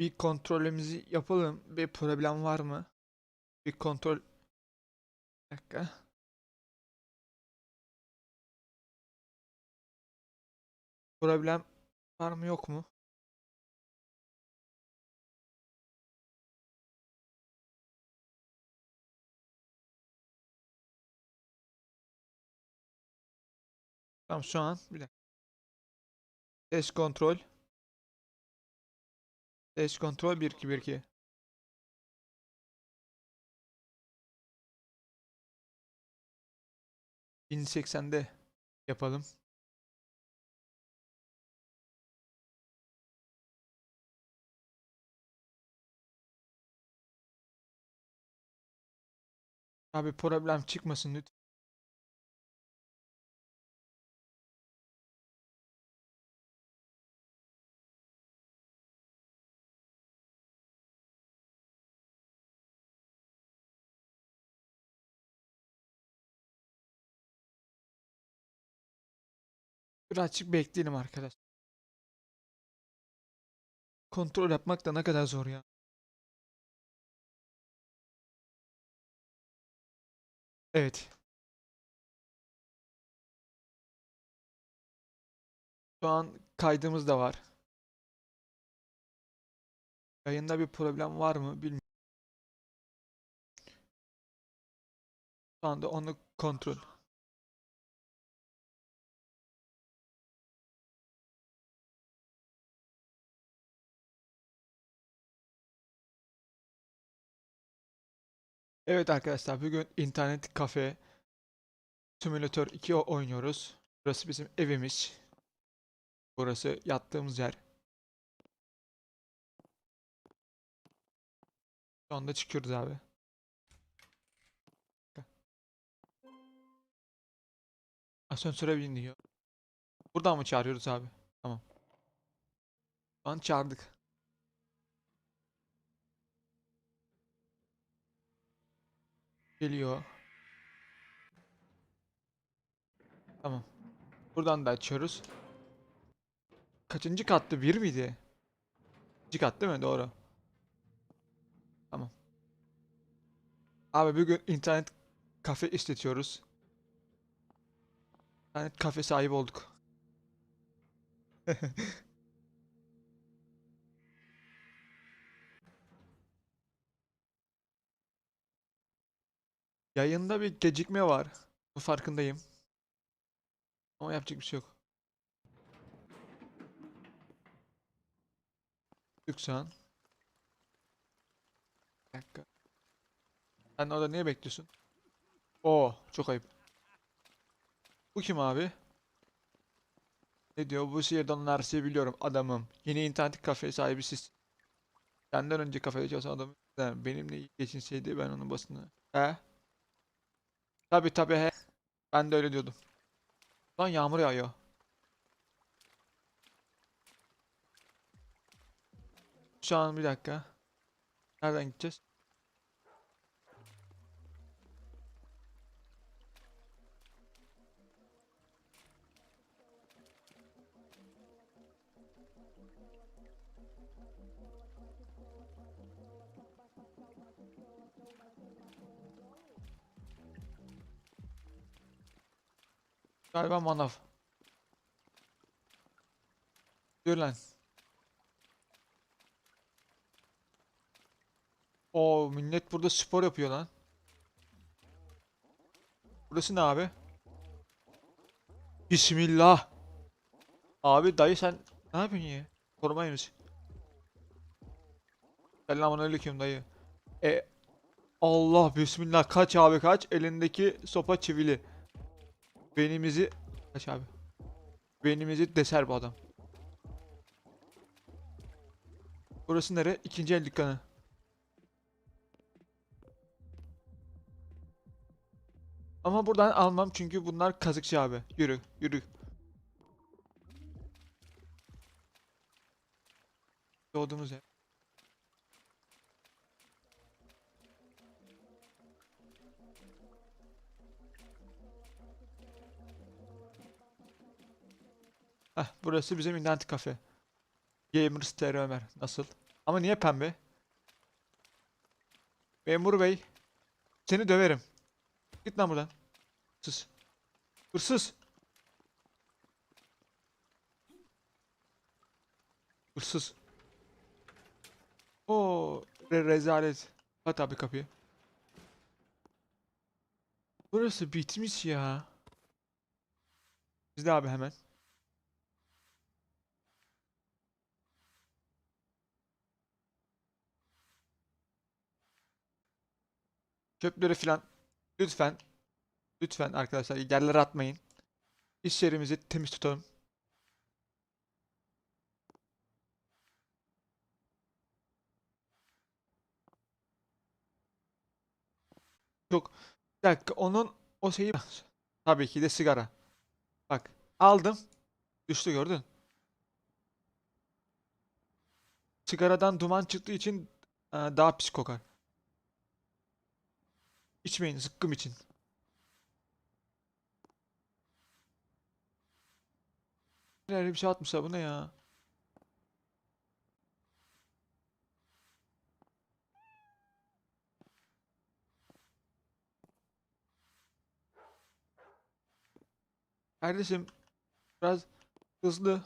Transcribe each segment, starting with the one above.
Bir kontrolümüzü yapalım. Bir problem var mı? Bir kontrol. Bir dakika. Problem var mı yok mu? Tamam şu an bir dakika. Test kontrol. Test kontrol 1 2 1 2. ...1080'de yapalım. Abi problem çıkmasın lütfen. Birazcık bekleyelim arkadaş. Kontrol yapmak da ne kadar zor ya. Evet. Şu an kaydımız da var. Yayında bir problem var mı bilmiyorum. Şu anda onu kontrol. Evet arkadaşlar bugün internet kafe simülatör 2 o- oynuyoruz. Burası bizim evimiz. Burası yattığımız yer. Şu anda çıkıyoruz abi. Asansöre bin diyor. Buradan mı çağırıyoruz abi? Tamam. Şu an çağırdık. Geliyor. Tamam. Buradan da açıyoruz. Kaçıncı kattı? Bir miydi? İkinci kat değil mi? Doğru. Tamam. Abi bugün internet kafe işletiyoruz. İnternet kafe sahibi olduk. Yayında bir gecikme var. Bu farkındayım. Ama yapacak bir şey yok. Lütfen. Bir dakika. Sen orada niye bekliyorsun? Oo, çok ayıp. Bu kim abi? Ne diyor? Bu şehirde onun her şeyi biliyorum adamım. Yeni internet kafe sahibi siz. Senden önce kafede çalışan adamım. Benimle geçinseydi ben onun basını. He? Tabi tabi he. Ben de öyle diyordum. Lan yağmur yağıyor. Şu an bir dakika. Nereden gideceğiz? Galiba manav. Dur lan. Oo millet burada spor yapıyor lan. Burası ne abi? Bismillah. Abi dayı sen ne yapıyorsun ya? Korumayı mısın? Selamünaleyküm dayı. E Allah bismillah kaç abi kaç elindeki sopa çivili. Beynimizi kaç abi. Beynimizi deser bu adam. Burası nere? İkinci el dükkanı. Ama buradan almam çünkü bunlar kazıkçı abi. Yürü, yürü. Doğduğumuz yer. Heh, burası bizim internet kafe. Gamers TR Ömer. Nasıl? Ama niye pembe? Memur bey. Seni döverim. Git lan buradan. Hırsız. Hırsız. Hırsız. Oo, re- rezalet. At abi kapıyı. Burası bitmiş ya. Bizde abi hemen. Çöpleri filan lütfen lütfen arkadaşlar yerlere atmayın. İş yerimizi temiz tutalım. Çok bir dakika onun o şeyi tabii ki de sigara. Bak aldım. Düştü gördün. Sigaradan duman çıktığı için daha pis kokar. İçmeyin zıkkım için. Nereye bir şey atmışlar bu ne ya? Kardeşim biraz hızlı.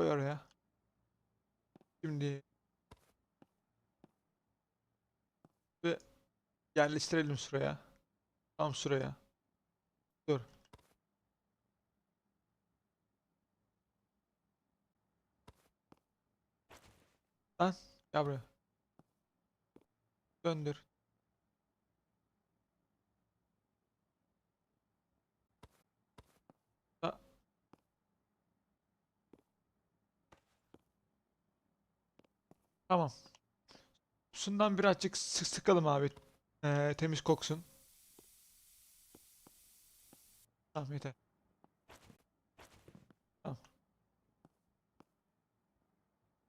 Koy oraya. Şimdi ve yerleştirelim şuraya. Tam şuraya. Dur. Lan gel buraya. Döndür. Tamam. Şundan birazcık sı- sıkalım abi. Ee, temiz koksun. Tamam yeter.